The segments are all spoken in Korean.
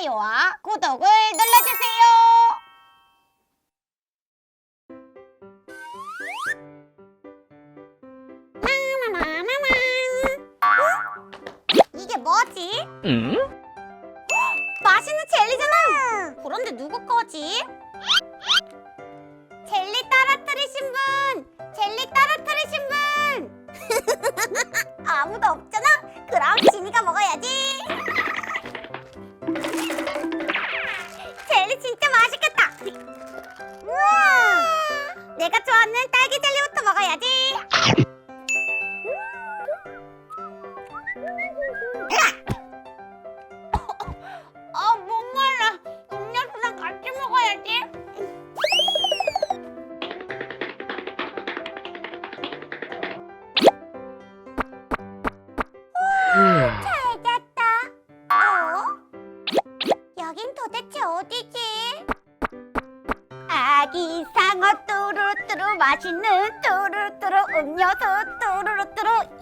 좋아요와 구독을 눌러주세요. 어? 이게 뭐지? 응? 맛있는 젤리잖아. 그런데 누구 거지? 잘 잤다 어? 여긴 도대체 어디지? 아기 상어 뚜루뚜루 맛있는 뚜루뚜루 음료수 뚜루루뚜루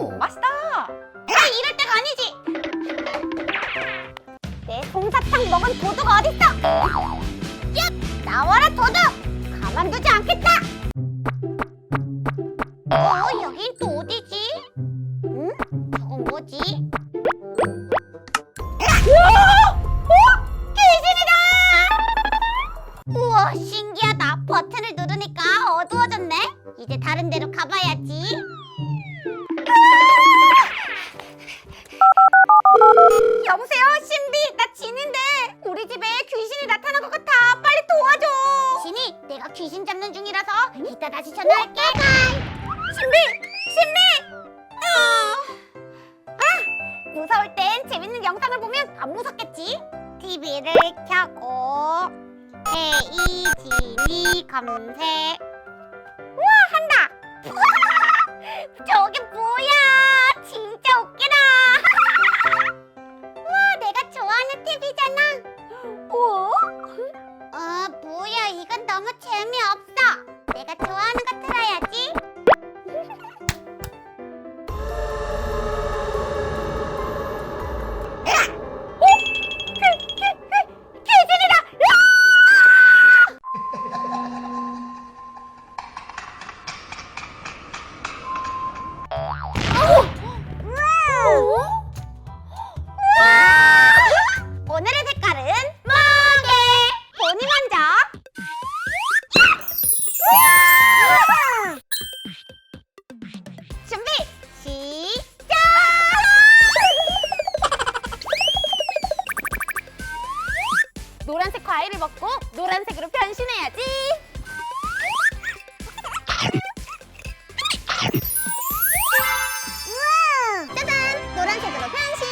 맛있다. 아, 이럴 때가 아니지. 내 솜사탕 먹은 도둑 어딨어? 얍! 나와라 도둑! 가만두지 않겠다. 진이 검색. 우와, 한다. 저게 노란색 과일을 먹고 노란색으로 변신해야지! 우와! 짜잔! 노란색으로 변신!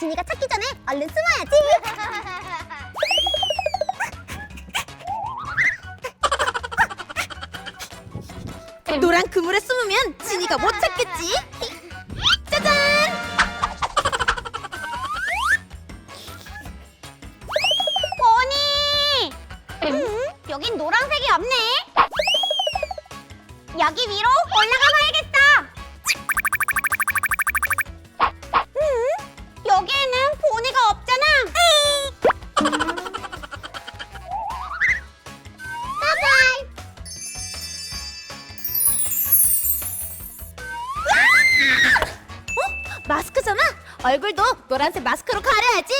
진이가 찾기 전에 얼른 숨어야지! 노란 그물에 숨으면 진이가 못 찾겠지. 여기 위로 올라가 봐야겠다. 음, 여기에는 보니가 없잖아. 바이바이. 어? 마스크잖아. 얼굴도 노란색 마스크로 가려야지.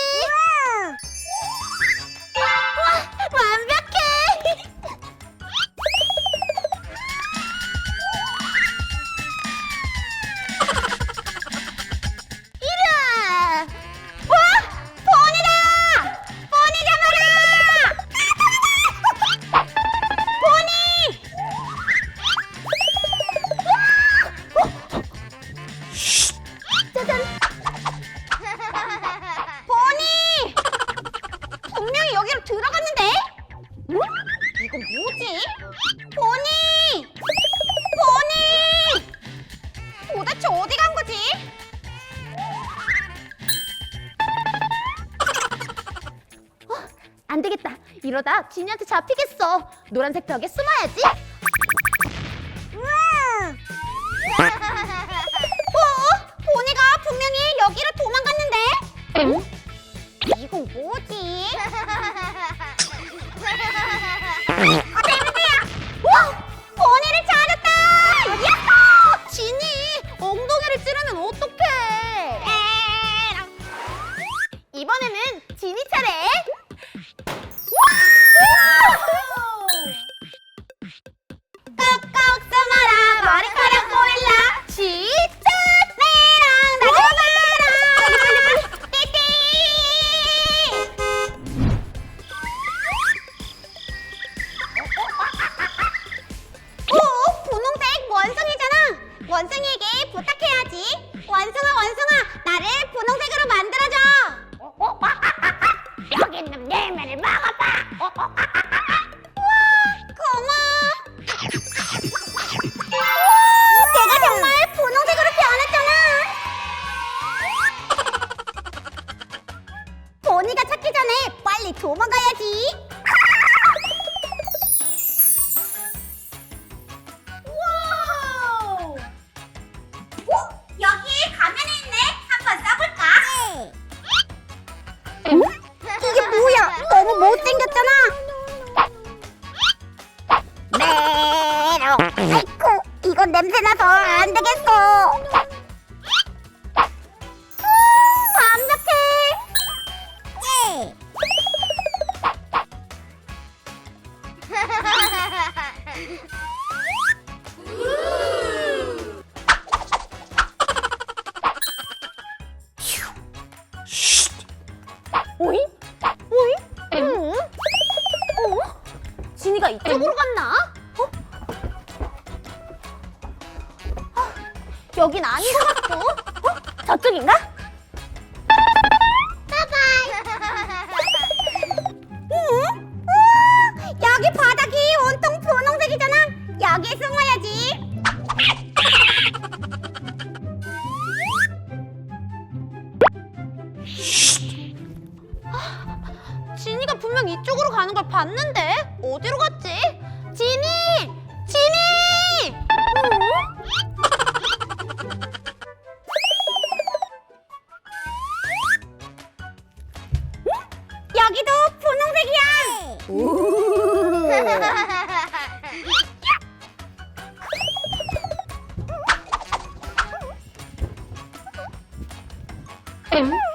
이러다 진이한테 잡히겠어. 노란색 벽에 숨어야지. 어? 보니가 분명히 여기로 도망갔는데? 이건 뭐지? 아, 보니를 찾았다! 야호! 엉덩이를 찌르면 어떡해 이번에는 지니 차례! 여긴 아니고 또? 어? 저쪽인가? 응? 우와, 여기 바닥이 온통 분홍색이잖아. 여기에 숨어야지. time